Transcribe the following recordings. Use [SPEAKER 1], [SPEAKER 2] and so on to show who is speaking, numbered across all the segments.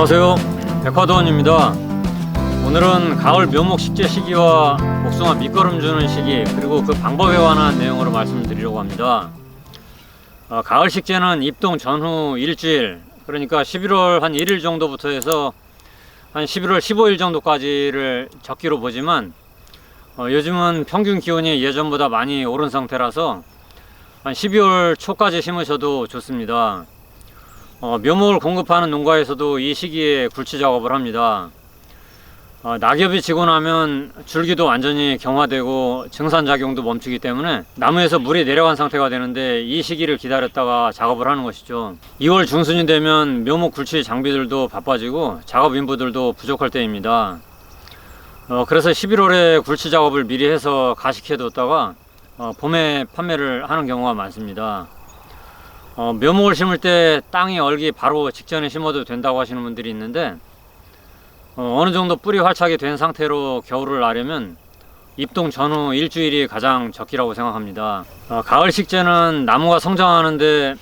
[SPEAKER 1] 안녕하세요. 백화도원입니다. 오늘은 가을 묘목 식재 시기와 복숭아 밑거름 주는 시기 그리고 그 방법에 관한 내용으로 말씀드리려고 합니다. 어, 가을 식재는 입동 전후 일주일 그러니까 11월 한 1일 정도부터 해서 한 11월 15일 정도까지를 적기로 보지만 어, 요즘은 평균 기온이 예전보다 많이 오른 상태라서 한 12월 초까지 심으셔도 좋습니다. 어, 묘목을 공급하는 농가에서도 이 시기에 굴치 작업을 합니다. 어, 낙엽이 지고 나면 줄기도 완전히 경화되고 증산작용도 멈추기 때문에 나무에서 물이 내려간 상태가 되는데 이 시기를 기다렸다가 작업을 하는 것이죠. 2월 중순이 되면 묘목 굴치 장비들도 바빠지고 작업 인부들도 부족할 때입니다. 어, 그래서 11월에 굴치 작업을 미리 해서 가식해뒀다가 어, 봄에 판매를 하는 경우가 많습니다. 어, 묘목을 심을 때 땅이 얼기 바로 직전에 심어도 된다고 하시는 분들이 있는데 어, 느 정도 뿌리 활착이 된 상태로 겨울을 나려면 입동 전후 일주일이 가장 적기라고 생각합니다. 어, 가을 식재는 나무가 성장하는데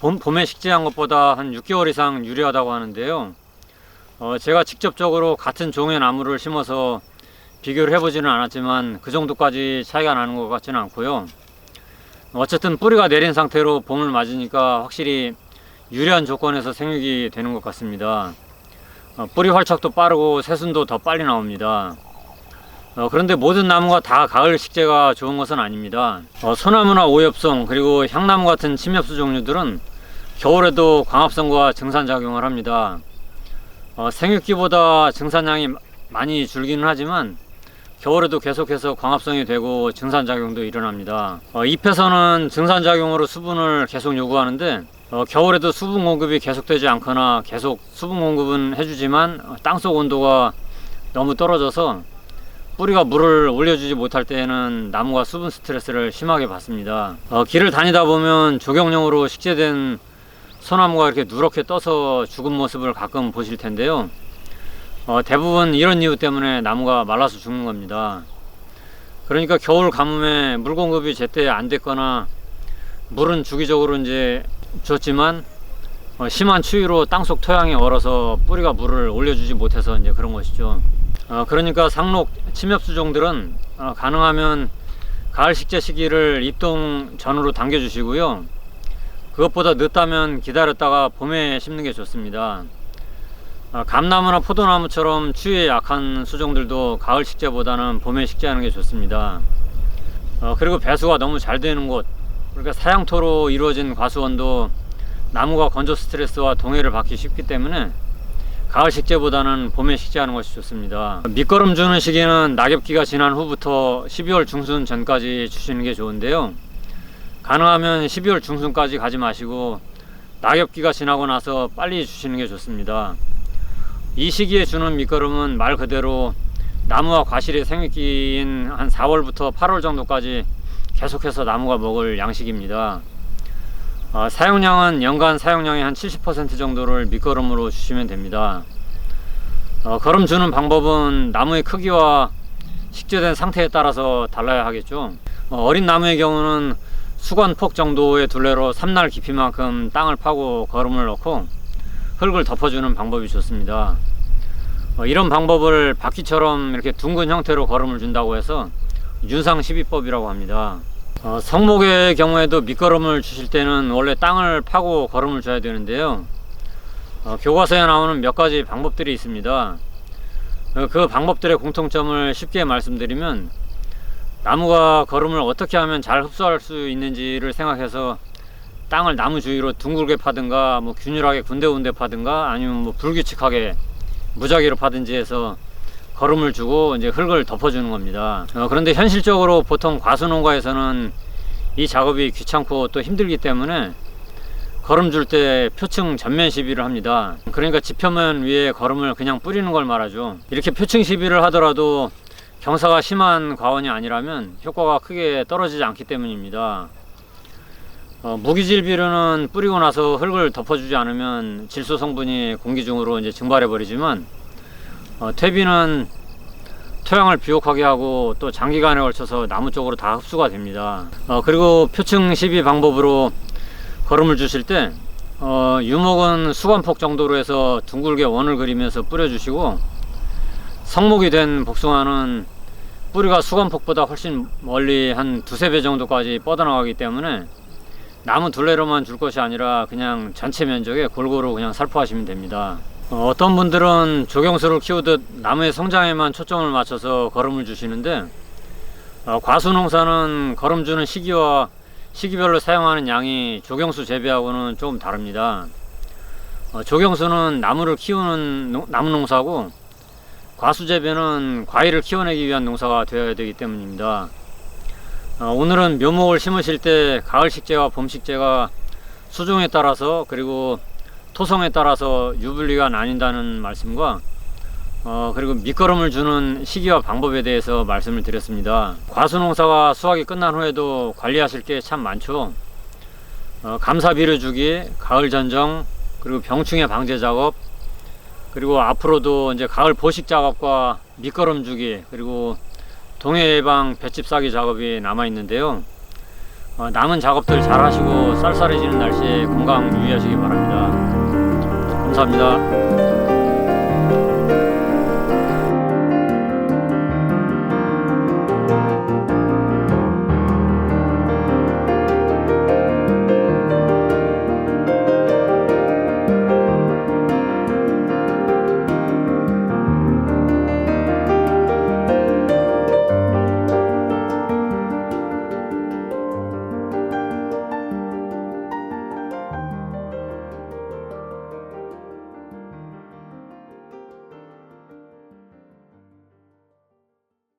[SPEAKER 1] 봄, 봄에 식재한 것보다 한 6개월 이상 유리하다고 하는데요. 어, 제가 직접적으로 같은 종의 나무를 심어서 비교를 해보지는 않았지만 그 정도까지 차이가 나는 것 같지는 않고요. 어쨌든 뿌리가 내린 상태로 봄을 맞으니까 확실히 유리한 조건에서 생육이 되는 것 같습니다. 어, 뿌리 활착도 빠르고 새순도 더 빨리 나옵니다. 어, 그런데 모든 나무가 다 가을 식재가 좋은 것은 아닙니다. 어, 소나무나 오엽송 그리고 향나무 같은 침엽수 종류들은 겨울에도 광합성과 증산작용을 합니다. 어, 생육기보다 증산량이 많이 줄기는 하지만 겨울에도 계속해서 광합성이 되고 증산작용도 일어납니다. 어, 잎에서는 증산작용으로 수분을 계속 요구하는데 어, 겨울에도 수분 공급이 계속되지 않거나 계속 수분 공급은 해주지만 어, 땅속 온도가 너무 떨어져서 뿌리가 물을 올려주지 못할 때에는 나무가 수분 스트레스를 심하게 받습니다. 어, 길을 다니다 보면 조경용으로 식재된 소나무가 이렇게 누렇게 떠서 죽은 모습을 가끔 보실 텐데요. 어, 대부분 이런 이유 때문에 나무가 말라서 죽는 겁니다. 그러니까 겨울 가뭄에 물 공급이 제때 안 됐거나 물은 주기적으로 이제 줬지만 어, 심한 추위로 땅속 토양이 얼어서 뿌리가 물을 올려주지 못해서 이제 그런 것이죠. 어, 그러니까 상록 침엽 수종들은 어, 가능하면 가을 식재 시기를 입동 전후로 당겨주시고요. 그것보다 늦다면 기다렸다가 봄에 심는 게 좋습니다. 아, 감나무나 포도나무처럼 추위에 약한 수종들도 가을 식재보다는 봄에 식재하는 게 좋습니다. 어, 그리고 배수가 너무 잘 되는 곳, 그러니까 사양토로 이루어진 과수원도 나무가 건조 스트레스와 동해를 받기 쉽기 때문에 가을 식재보다는 봄에 식재하는 것이 좋습니다. 밑거름 주는 시기는 낙엽기가 지난 후부터 12월 중순 전까지 주시는 게 좋은데요. 가능하면 12월 중순까지 가지 마시고 낙엽기가 지나고 나서 빨리 주시는 게 좋습니다. 이 시기에 주는 밑거름은 말 그대로 나무와 과실의 생육기인 한 4월부터 8월 정도까지 계속해서 나무가 먹을 양식입니다. 어, 사용량은 연간 사용량의 한 70% 정도를 밑거름으로 주시면 됩니다. 어, 거름 주는 방법은 나무의 크기와 식재된 상태에 따라서 달라야 하겠죠. 어, 린 나무의 경우는 수건 폭 정도의 둘레로 3날 깊이만큼 땅을 파고 거름을 넣고 흙을 덮어주는 방법이 좋습니다. 어, 이런 방법을 바퀴처럼 이렇게 둥근 형태로 거름을 준다고 해서 윤상 12법이라고 합니다. 어, 성목의 경우에도 밑거름을 주실 때는 원래 땅을 파고 거름을 줘야 되는데요. 어, 교과서에 나오는 몇 가지 방법들이 있습니다. 어, 그 방법들의 공통점을 쉽게 말씀드리면 나무가 거름을 어떻게 하면 잘 흡수할 수 있는지를 생각해서 땅을 나무 주위로 둥글게 파든가 뭐 균일하게 군데군데 파든가 아니면 뭐 불규칙하게 무작위로 파든지 해서 거름을 주고 이제 흙을 덮어주는 겁니다. 어, 그런데 현실적으로 보통 과수농가에서는 이 작업이 귀찮고 또 힘들기 때문에 거름 줄 때 표층 전면 시비를 합니다. 그러니까 지표면 위에 거름을 그냥 뿌리는 걸 말하죠. 이렇게 표층 시비를 하더라도 경사가 심한 과원이 아니라면 효과가 크게 떨어지지 않기 때문입니다. 어, 무기질 비료는 뿌리고 나서 흙을 덮어주지 않으면 질소 성분이 공기 중으로 이제 증발해 버리지만 어, 퇴비는 토양을 비옥하게 하고 또 장기간에 걸쳐서 나무 쪽으로 다 흡수가 됩니다. 어, 그리고 표층 시비 방법으로 거름을 주실 때 어, 유목은 수건폭 정도로 해서 둥글게 원을 그리면서 뿌려주시고 성목이 된 복숭아는 뿌리가 수건폭보다 훨씬 멀리 한 두세 배 정도까지 뻗어나가기 때문에 나무 둘레로만 줄 것이 아니라 그냥 전체 면적에 골고루 그냥 살포하시면 됩니다. 어, 떤 분들은 조경수를 키우듯 나무의 성장에만 초점을 맞춰서 거름을 주시는데 어, 과수 농사는 거름 주는 시기와 시기별로 사용하는 양이 조경수 재배하고는 조금 다릅니다. 어, 조경수는 나무를 키우는 농- 나무 농사고 과수 재배는 과일을 키워내기 위한 농사가 되어야 되기 때문입니다. 어, 오늘은 묘목을 심으실 때 가을 식재와 봄 식재가 수종에 따라서 그리고 토성에 따라서 유불리가 나뉜다는 말씀과 어, 그리고 밑거름을 주는 시기와 방법에 대해서 말씀을 드렸습니다. 과수 농사가 수확이 끝난 후에도 관리하실 게 참 많죠. 어, 감사 비료 주기, 가을 전정, 그리고 병충해 방제 작업, 그리고 앞으로도 이제 가을 보식 작업과 밑거름 주기, 그리고 동해 예방 볏짚 싸기 작업이 남아 있는데요. 어, 남은 작업들 잘 하시고 쌀쌀해지는 날씨에 건강 유의하시기 바랍니다. 감사합니다.